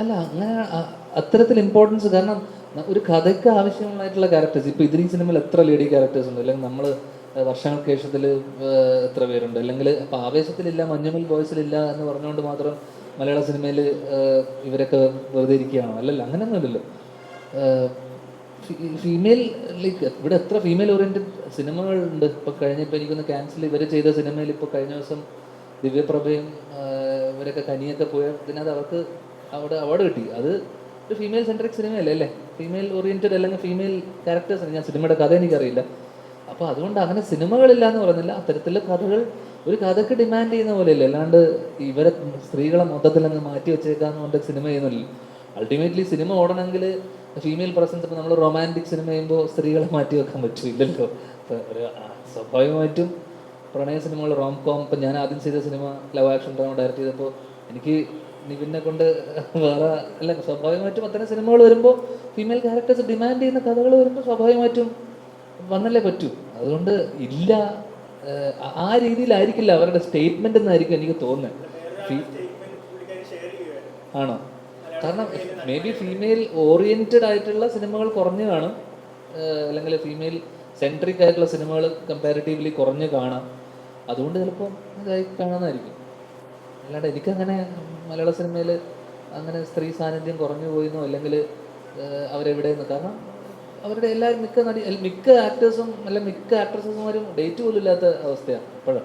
അല്ല അങ്ങനെ അത്തരത്തിൽ ഇമ്പോർട്ടൻസ് കാരണം ഒരു കഥയ്ക്ക് ആവശ്യമായിട്ടുള്ള ക്യാരക്ടേഴ്സ് ഇപ്പോൾ ഇതിനീ സിനിമയിൽ എത്ര ലേഡി ക്യാരക്ടേഴ്സ് ഉണ്ട്? അല്ലെങ്കിൽ നമ്മൾ വർഷങ്ങൾക്ക് ശേഷത്തിൽ എത്ര പേരുണ്ട്? അല്ലെങ്കിൽ അപ്പോൾ ആവേശത്തിലില്ല മഞ്ഞുമൽ ബോയ്സിലില്ല എന്ന് പറഞ്ഞുകൊണ്ട് മാത്രം മലയാള സിനിമയിൽ ഇവരൊക്കെ വെറുതെ ഇരിക്കുകയാണോ? അല്ലല്ല അങ്ങനെയൊന്നുമില്ലല്ലോ ഫീമെയിൽ ലൈക്ക് ഇവിടെ എത്ര ഫീമെയിൽ ഓറിയന്റഡ് സിനിമകളുണ്ട് ഇപ്പോൾ കഴിഞ്ഞ ഇപ്പോൾ എനിക്കൊന്ന് ക്യാൻസൽ ഇവർ ചെയ്ത സിനിമയിൽ ഇപ്പോൾ കഴിഞ്ഞ ദിവസം ദിവ്യപ്രഭയും ഇവരൊക്കെ കനിയൊക്കെ പോയ ഇതിനകത്ത് അവർക്ക് അവിടെ അവാർഡ് കിട്ടി. അത് ഒരു ഫീമെയിൽ സെൻട്രിക് സിനിമയല്ലേ അല്ലേ? ഫീമെയിൽ ഓറിയന്റഡ് അല്ലെങ്കിൽ ഫീമെയിൽ ക്യാരക്ടേഴ്സ് ഞാൻ സിനിമയുടെ കഥ എനിക്കറിയില്ല. അപ്പോൾ അതുകൊണ്ട് അങ്ങനെ സിനിമകളില്ല എന്ന് പറയുന്നില്ല. അത്തരത്തിലുള്ള കഥകൾ ഒരു കഥയ്ക്ക് ഡിമാൻഡ് ചെയ്യുന്ന പോലെയല്ലേ? അല്ലാണ്ട് ഇവരെ സ്ത്രീകളെ മൊത്തത്തിൽ അങ്ങ് മാറ്റി വെച്ചേക്കാന്ന് പറഞ്ഞിട്ട് സിനിമ ചെയ്യുന്നില്ല. അൾട്ടിമേറ്റ്ലി സിനിമ ഓടണമെങ്കിൽ ഫീമെയിൽ പ്രസൻസ് ഇപ്പോൾ നമ്മൾ റൊമാന്റിക് സിനിമ ചെയ്യുമ്പോൾ സ്ത്രീകളെ മാറ്റി വെക്കാൻ പറ്റില്ലല്ലോ. ഒരു സ്വാഭാവികമായിട്ടും പ്രണയ സിനിമകൾ റോം കോം ഇപ്പം ഞാൻ ആദ്യം ചെയ്ത സിനിമ ലവ് ആക്ഷൻ ഡ്രാമ ഡയറക്റ്റ് ചെയ്തപ്പോൾ എനിക്ക് നിവിനെ കൊണ്ട് വേറെ അല്ല സ്വാഭാവികമായിട്ടും അത്തരം സിനിമകൾ വരുമ്പോൾ ഫീമെയിൽ ക്യാരക്ടേഴ്സ് ഡിമാൻഡ് ചെയ്യുന്ന കഥകൾ വരുമ്പോൾ സ്വാഭാവികമായിട്ടും വന്നല്ലേ പറ്റൂ. അതുകൊണ്ട് ഇല്ല. ആ- രീതിയിലായിരിക്കില്ല അവരുടെ സ്റ്റേറ്റ്മെന്റ് എന്നായിരിക്കും എനിക്ക് തോന്നുന്നത്. ആണോ? കാരണം മേ ബി ഫീമെയിൽ ഓറിയന്റഡ് ആയിട്ടുള്ള സിനിമകൾ കുറഞ്ഞു കാണും. അല്ലെങ്കിൽ ഫീമെയിൽ സെൻട്രിക് ആയിട്ടുള്ള സിനിമകൾ കമ്പാരിറ്റീവ്ലി കുറഞ്ഞു കാണാം. അതുകൊണ്ട് ചിലപ്പോൾ ഇതായി കാണാമെന്നായിരിക്കും അല്ലാണ്ട് എനിക്കങ്ങനെ മലയാള സിനിമയിൽ അങ്ങനെ സ്ത്രീ സാന്നിധ്യം കുറഞ്ഞു പോയിന്നോ അല്ലെങ്കിൽ അവരെവിടെയെന്ന് കാരണം അവരുടെ എല്ലാവരും മിക്ക നടി മിക്ക ആക്ടേഴ്സും അല്ല മിക്ക ആക്ട്രസസുമാരും ഡേറ്റ് പോലും ഇല്ലാത്ത അവസ്ഥയാണ് ഇപ്പോഴും.